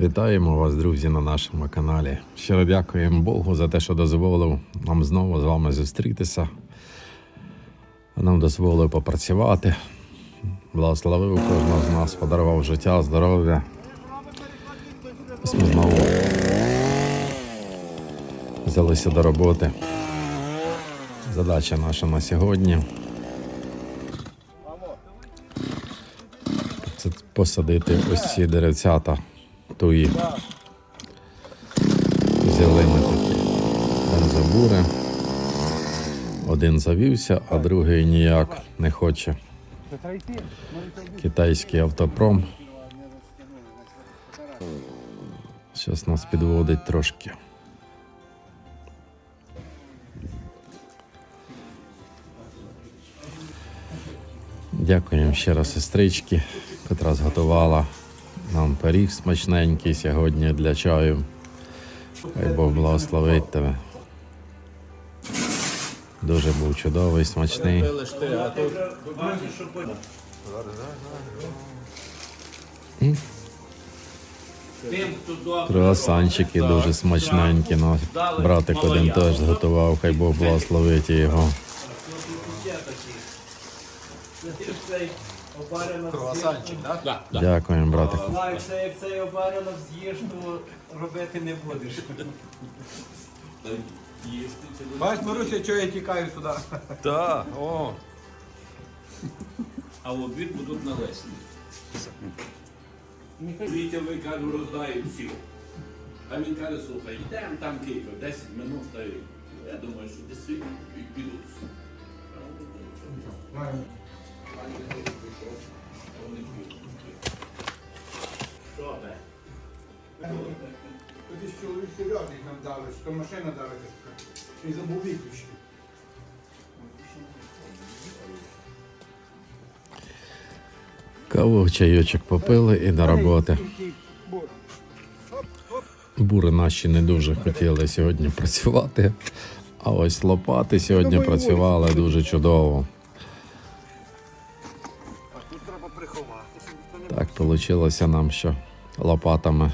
Вітаємо вас, друзі, на нашому каналі. Щиро дякуємо Богу за те, що дозволив нам знову з вами зустрітися. Нам дозволив попрацювати. Благословив кожного з нас, подарував життя, здоров'я. Ось Ми знову взялися до роботи. Задача наша на сьогодні. Це посадити ось ці деревцята туї. Взяли ми такі бензобури. Один завівся, а другий ніяк не хоче. Китайський автопром. Зараз нас підводить трошки. Дякуємо ще раз сестричці, котра зготувала нам пиріг смачненький сьогодні для чаю. Хай Бог благословить тебе. Дуже був чудовий, смачний. Круасанчики дуже смачненькі. Ну, братик один теж зготував, хай Бог благословить його. Круасанчик, так? Да, да. Дякуємо, братику. Знаєш, це як цей обарено з'їш, то робити не будеш. Бач, Маруся, чого я тікаю сюди? Так, о. А в обід будуть навесні. Вітя ви кажу, роздає всіх. А він каже, слухай, йдемо там кілька, 10 минут, та я думаю, що десь підуть. Що ж чоловік серйозний нам дали, що машина давиться. І забув виключити. Каву, чайочок попили і до роботи. Бури наші не дуже хотіли сьогодні працювати, а ось лопати сьогодні працювали дуже чудово. Так вийшло нам, що лопатами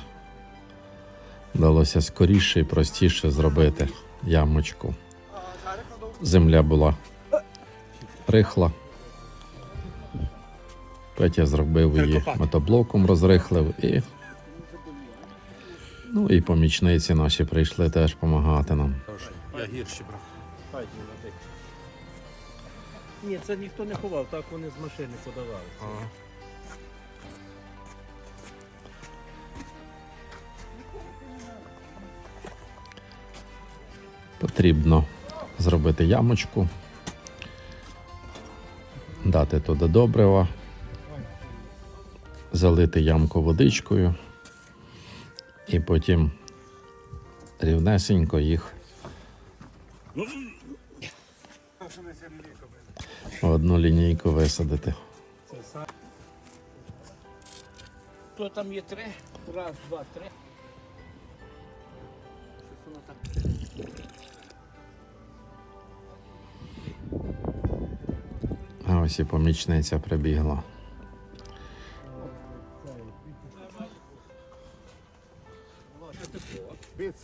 вдалося скоріше і простіше зробити ямочку. Земля була рихла. Петя зробив її мотоблоком, розрихлив і. Ну і помічниці наші прийшли теж допомагати нам. Я гірші брав. Ні, це ніхто не ховав, так вони з машини подавали. Потрібно зробити ямочку, дати туди добрива, залити ямку водичкою і потім рівнесенько їх одну лінійку висадити. То там є три? Раз, два, три. А ось і помічниця прибігла.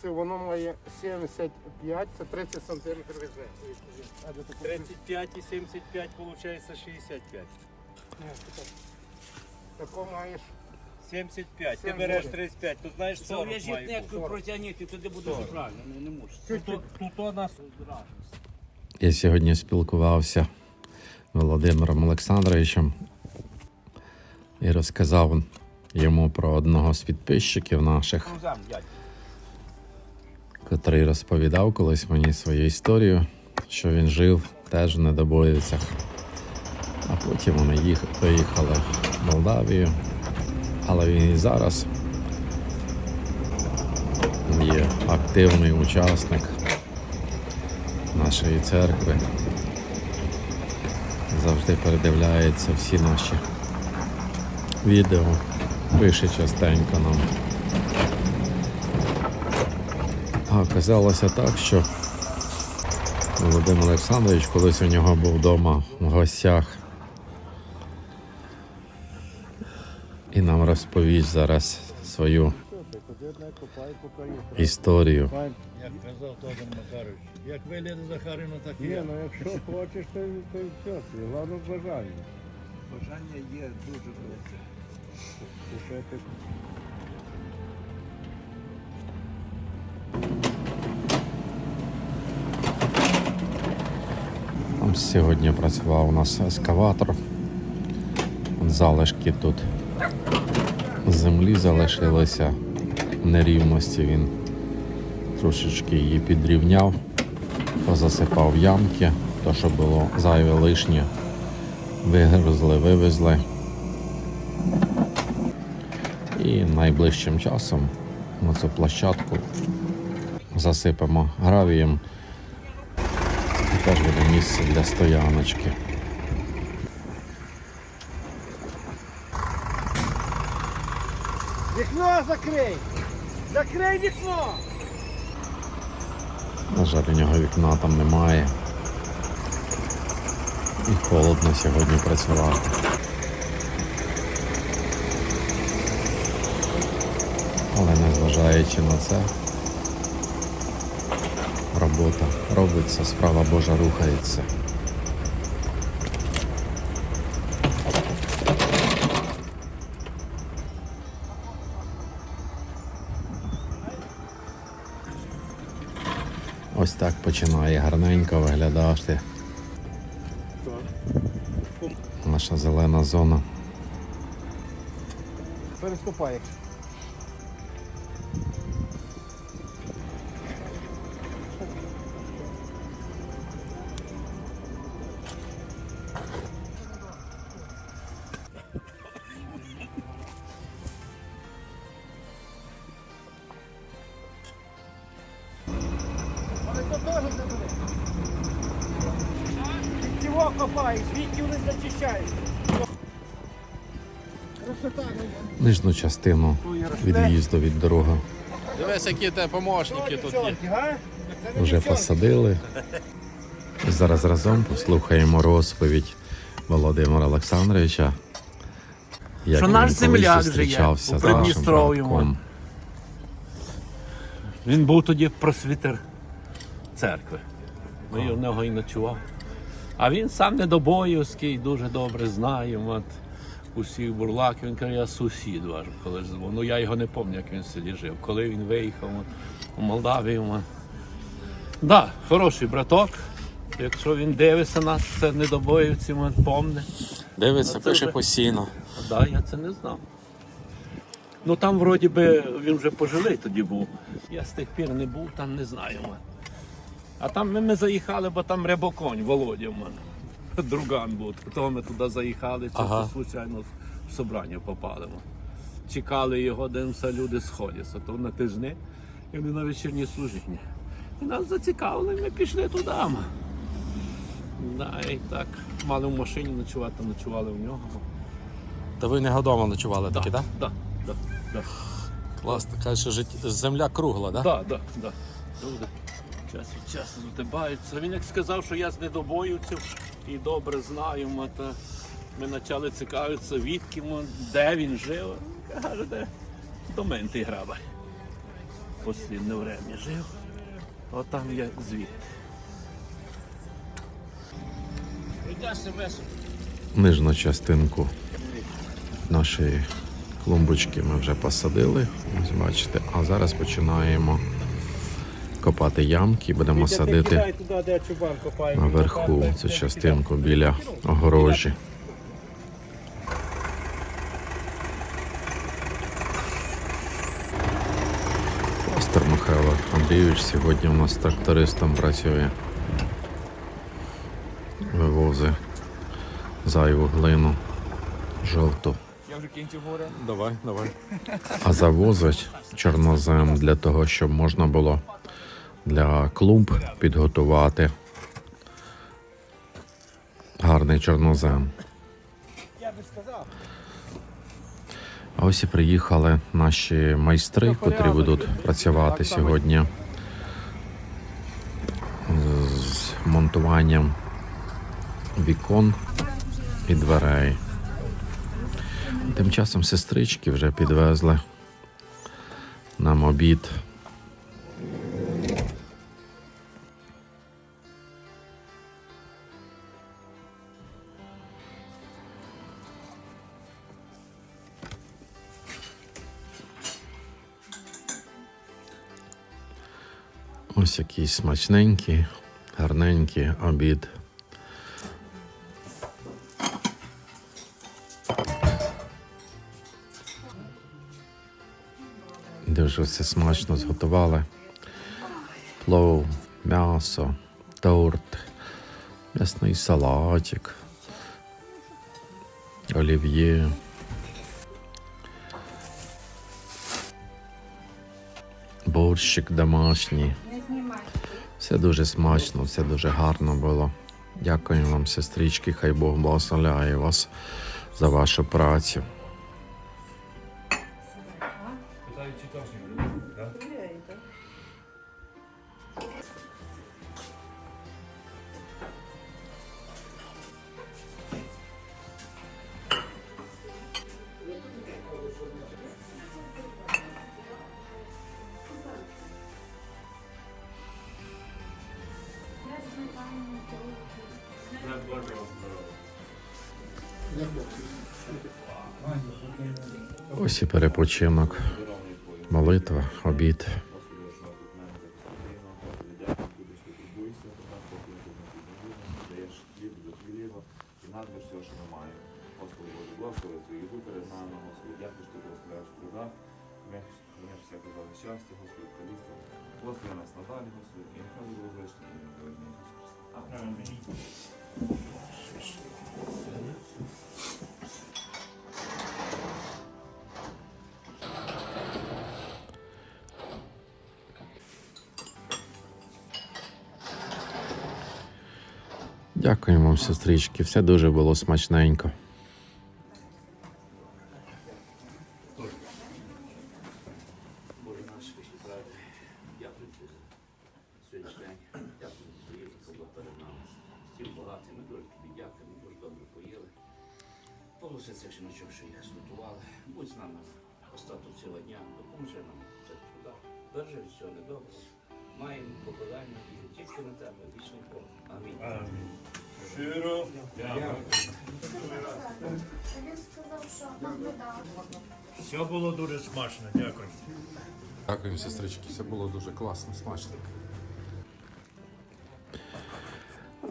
Це воно має 75, це 30 сантиметрів візьме. 35 і 75, виходить 65. Тако маєш 75, ти 70. береш 35, то знаєш 40 Зав'яжіть має бути. некою протягніть, і тоді буде правильно, не, не можеш. Тут, тут у нас Я сьогодні спілкувався з Володимиром Олександровичем і розказав йому про одного з підписчиків наших. Котрий розповідав колись мені свою історію, що він жив теж в недобоївцях. А потім вони їх, поїхали в Молдавію. Але він і зараз є активний учасник нашої церкви. Завжди передивляється всі наші відео, пише частенько нам. А оказалося так, що Володимир Олександрович колись у нього був вдома в гостях. І нам розповість зараз свою історію. Як казав Тодор Макарович, як вилізе Захарина, так і Ні, я. ну якщо хочеш, то, все. Головне бажання. Бажання є дуже велике. Купити сьогодні працював у нас ескаватор. Залишки тут землі залишилися нерівності. Він трошечки її підрівняв, позасипав ямки, то що було зайве лишнє. Вигрузли, вивезли. І найближчим часом на цю площадку засипемо гравієм. Теж буде місце для стояночки. Вікно закрий! Закрий вікно! На жаль, у нього вікна там немає. І холодно сьогодні працювати. Але незважаючи на це, робота робиться, справа Божа рухається. Ось так починає гарненько виглядати. Наша зелена зона. Переступай. Ну, частину від'їзду від дороги Дивись, які тебе помощники тут є. вже посадили. Зараз разом послухаємо розповідь Володимира Олександровича. Як Що наш земляк же є у братком. Він був тоді просвітер церкви. І в нього і ночував. А він сам недобоївський, дуже добре знає. От, усіх бурлаків. Він каже, я сусід ваш, коли ж. Ну я його не пам'ятаю, як він в селі жив. Коли він виїхав у Молдавію. Так, да, хороший браток. Якщо він дивиться нас, це недобоївці, він помне. Дивиться, Ну, пише вже- постійно. Так, я це не знав. Ну там вроді би він вже пожилий тоді був. Я з тих пір не був, там не знаю. А там ми, ми заїхали, бо там рябоконь Володя в мене. Друган був. То ми туди заїхали, чисто Ага. случайно в собрання попали. Чекали його, дивимося, люди сходяться. То на тижні, і вони на вечірнє служіння. І нас зацікавили, ми пішли туди. Да, і так, мали в машині ночувати, ночували в нього. Та ви не вдома ночували таки, так? Да, да, да. Класно. Каже, що земля кругла, так? Да, да, да. Люди час від часу здибаються. Він як сказав, що я з недобоївців і добре знаю, ма, та ми почали цікавитися, відки, де він жив. Каже, де до менти граба. Послідне время жив. От там я звідти. Нижню частинку нашої клумбочки ми вже посадили. Ось бачите, а зараз починаємо копати ямки, будемо садити наверху цю частинку біля огорожі. Пастор Михайло Андрійович сьогодні у нас трактористом працює. Вивозить зайву глину жовту. Давай, давай. А завозить чорнозем для того, щоб можна було для клумб підготувати гарний чорнозем. А ось і приїхали наші майстри, котрі будуть працювати сьогодні з монтуванням вікон і дверей. Тим часом сестрички вже підвезли нам обід. Ось який смачненький, гарненький обід. Дуже все смачно зготували. Плов, м'ясо, торт, м'ясний салатик, олів'є. Борщик домашній. Все дуже смачно, все дуже гарно було. Дякую вам, сестрички, хай Бог благословляє вас за вашу працю. Ось і перепочинок, молитва, обід. І Дякуємо вам, сестрички. Все дуже було смачненько. Дякую дякую цих жіночок, що їх зготували. Будь з нами остаток цього дня, допоможи нам це труда. Бережи всього недоброго. Маємо покладання і тільки на тебе, вічний Бог. Амінь. Щиро. Він сказав, що наблюдав. Все було дуже смачно, дякую. Дякую, сестрички. Все було дуже класно, смачно.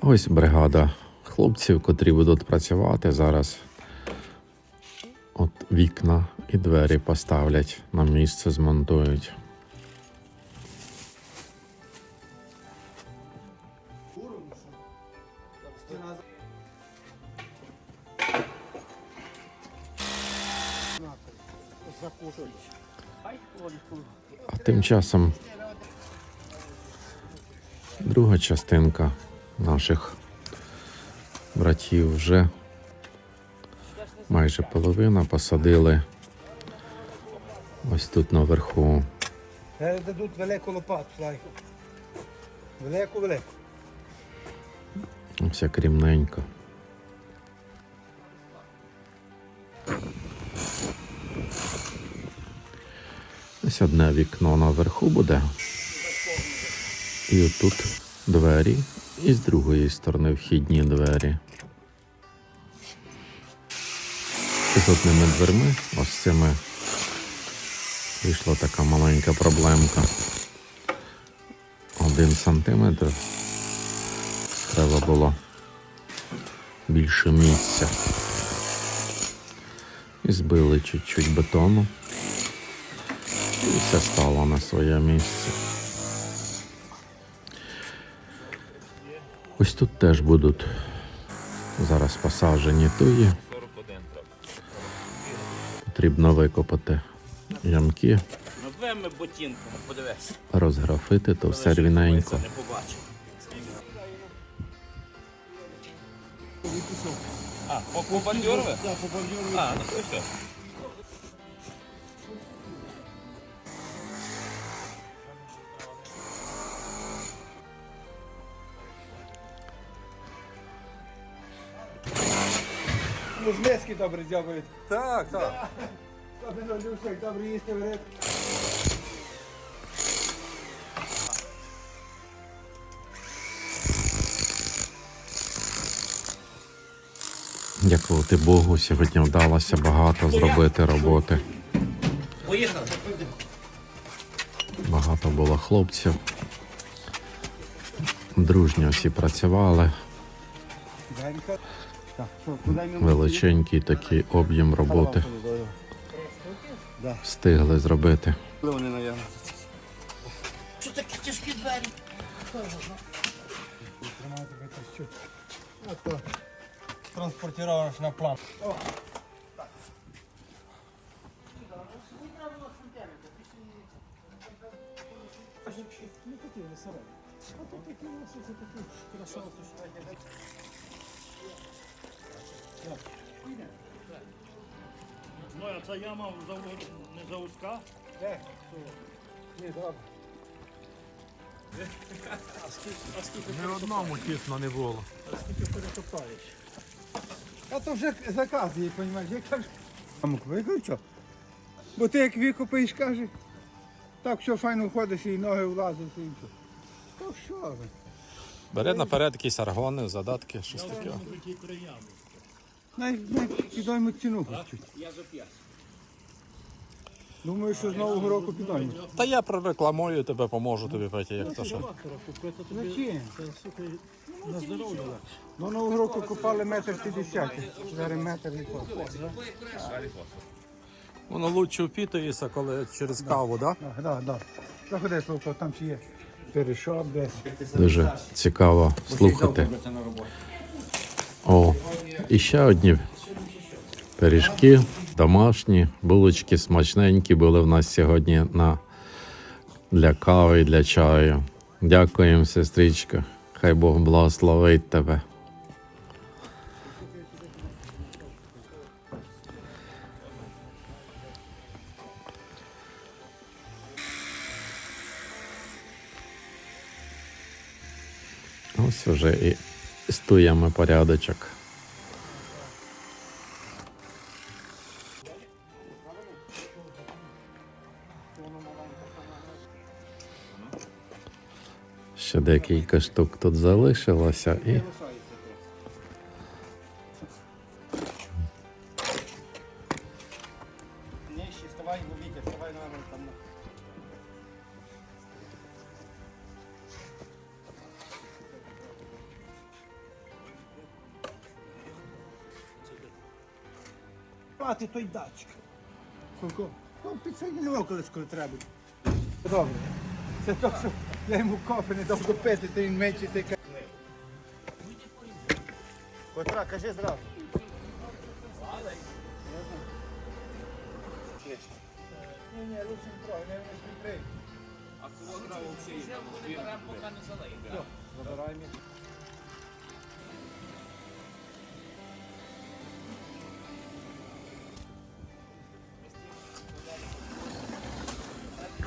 Ось бригада хлопців, котрі будуть працювати зараз. От вікна і двері поставлять на місце, змонтують. Часом друга частинка наших братів вже майже половина посадили ось тут наверху. Дадуть велику лопату, Слайку. Велику, велику. Ось одне вікно наверху буде. І отут двері, і з другої сторони вхідні двері. З одними дверми, ось цими вийшла така маленька проблемка. Один сантиметр треба було більше місця. І збили чуть-чуть бетону. Все стало на своє місце. Ось тут теж будуть зараз посаджені туї. Потрібно викопати ямки, подивись. розграфити, то все рівненько. А, по, по? Да, по бордюрове. А, ну все. Китайські добре дзьобають. Так, так. Особливо ну, люсик, добре їсти вирит. Дякувати Богу, сьогодні вдалося багато зробити роботи. Поїхали. Багато було хлопців. Дружньо всі працювали. Що, Величенький такий об'єм роботи встигли зробити. Вони, наверное. Транспортировано на план. Ну, а ця яма за- не завузька? Ні, добре. Ні одному тісно не було. А то вже заказ є, розумієш, я кажу. Мамок, виклик що? Бо ти як викопаєш, каже, так все файно ходиш і ноги влазять і все. То що ви? Бере наперед якісь аргони, задатки, щось таке. Най, ціну чуть. Думаю, що з нового року підоймо. Та я прорекламую тебе, поможу тобі, Петя, як то що. Зачем? До нового року купали метр п'ятдесят. Зараз метр і. Воно лучше впітується, коли через каву, так? Так, так, так. Заходи, Славко, там ще є перешоп десь. Дуже цікаво слухати. О, і ще одні пиріжки, домашні, булочки смачненькі були в нас сьогодні на, для кави і для чаю. Дякуємо, сестричка. Хай Бог благословить тебе. Ось вже і стуємо порядочок. Ще декілька штук тут залишилося і. Нижче, вставай, Віка, вставай на там. Пати той датчик. Сколько? Ну, підсоединював колись, коли треба. Добре. Це то, що я йому кофе не дав допити, то він менше ти Котра, кажи зразу. Ні, ні, лучше не трогай, не не А цього взагалі є.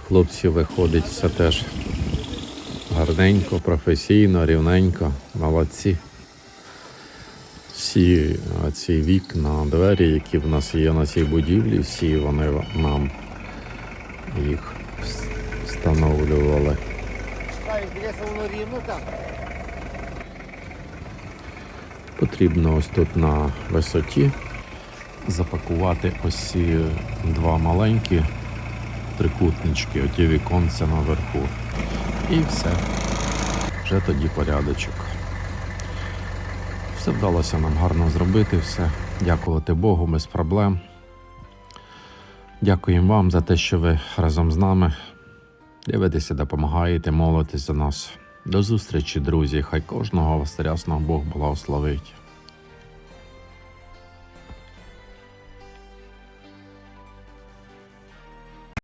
Хлопці виходить все теж гарненько, професійно, рівненько, молодці. Всі ці вікна, двері, які в нас є на цій будівлі, всі вони нам їх встановлювали. Потрібно ось тут на висоті запакувати ось ці два маленькі трикутнички, оті віконця наверху. І все. Вже тоді порядочок. Все вдалося нам гарно зробити, все. Дякувати Богу, без проблем. Дякуємо вам за те, що ви разом з нами дивитеся, допомагаєте, молитесь за нас. До зустрічі, друзі. Хай кожного вас рясно Бог благословить.